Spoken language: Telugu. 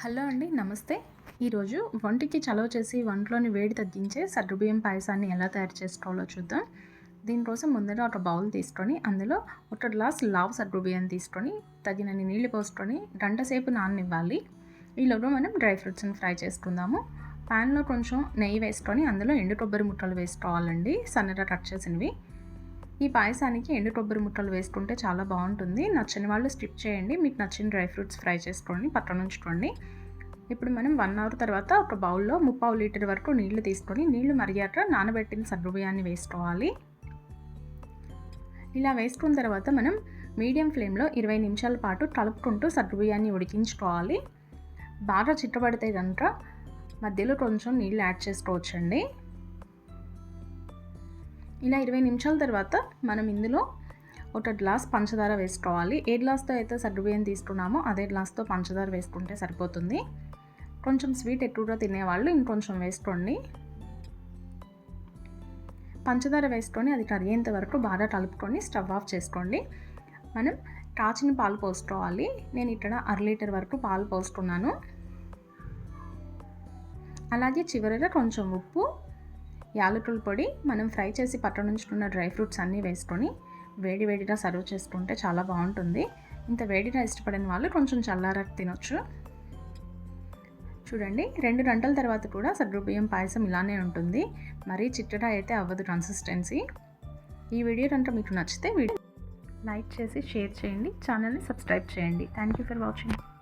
హలో అండి నమస్తే. ఈరోజు వంటికి చలవ చేసి వంటలోని వేడి తగ్గించే సగ్గుబియ్యం పాయసాన్ని ఎలా తయారు చేసుకోవాలో చూద్దాం. దీనికోసం ముందర ఒక బౌల్ తీసుకొని అందులో ఒక గ్లాస్ లావ్ సగ్గుబియ్యం తీసుకొని తగినన్ని నీళ్ళు పోసుకొని గంట సేపు నాననివ్వాలి. ఈలోగా మనం డ్రై ఫ్రూట్స్ని ఫ్రై చేసుకుందాము. ప్యాన్లో కొంచెం నెయ్యి వేసుకొని అందులో ఎండు కొబ్బరి ముక్కలు వేసుకోవాలండి సన్నగా కట్ చేసినవి. ఈ పాయసానికి ఎండు కొబ్బరి ముక్కలు వేసుకుంటే చాలా బాగుంటుంది. నచ్చని వాళ్ళు స్కిప్ చేయండి. మీకు నచ్చిన డ్రై ఫ్రూట్స్ ఫ్రై చేసుకోండి. పక్కన ఉంచుకోండి. ఇప్పుడు మనం వన్ అవర్ తర్వాత ఒక బౌల్లో ముప్పావు లీటర్ వరకు నీళ్ళు తీసుకొని నీళ్ళు మరిగాక నానబెట్టిన సగ్గుబియ్యాన్ని వేసుకోవాలి. ఇలా వేసుకున్న తర్వాత మనం మీడియం ఫ్లేమ్లో ఇరవై నిమిషాల పాటు కలుపుకుంటూ సగ్గుబియ్యాన్ని ఉడికించుకోవాలి. బాగా చిట్టబడితే కనుక మధ్యలో కొంచెం నీళ్ళు యాడ్ చేసుకోవచ్చండి. ఇలా ఇరవై నిమిషాల తర్వాత మనం ఇందులో ఒక గ్లాస్ పంచదార వేసుకోవాలి. ఏ గ్లాస్తో అయితే సగ్గుబియ్యం తీసుకున్నామో అదే గ్లాస్తో పంచదార వేసుకుంటే సరిపోతుంది. కొంచెం స్వీట్ ఎక్కువగా తినేవాళ్ళు ఇంకొంచెం వేసుకోండి. పంచదార వేసుకొని అది కరిగేంత వరకు బాగా కలుపుకొని స్టవ్ ఆఫ్ చేసుకోండి. మనం కాచిన పాలు పోసుకోవాలి. నేను ఇక్కడ అర లీటర్ వరకు పాలు పోసుకున్నాను. అలాగే చివరిగా కొంచెం ఉప్పు యాలకుల పొడి మనం ఫ్రై చేసి పక్కన డ్రై ఫ్రూట్స్ అన్నీ వేసుకొని వేడి వేడిగా సర్వ్ చేసుకుంటే చాలా బాగుంటుంది. ఇంత వేడిగా ఇష్టపడిన వాళ్ళు కొంచెం చల్లారకు తినొచ్చు. చూడండి రెండు గంటల తర్వాత కూడా సగ్గుబియ్యం పాయసం ఇలానే ఉంటుంది. మరీ చిట్టడా అయితే అవ్వదు కన్సిస్టెన్సీ ఈ వీడియో కనుక మీకు నచ్చితే వీడియో లైక్ చేసి షేర్ చేయండి. ఛానల్ని సబ్స్క్రైబ్ చేయండి. Thank you for watching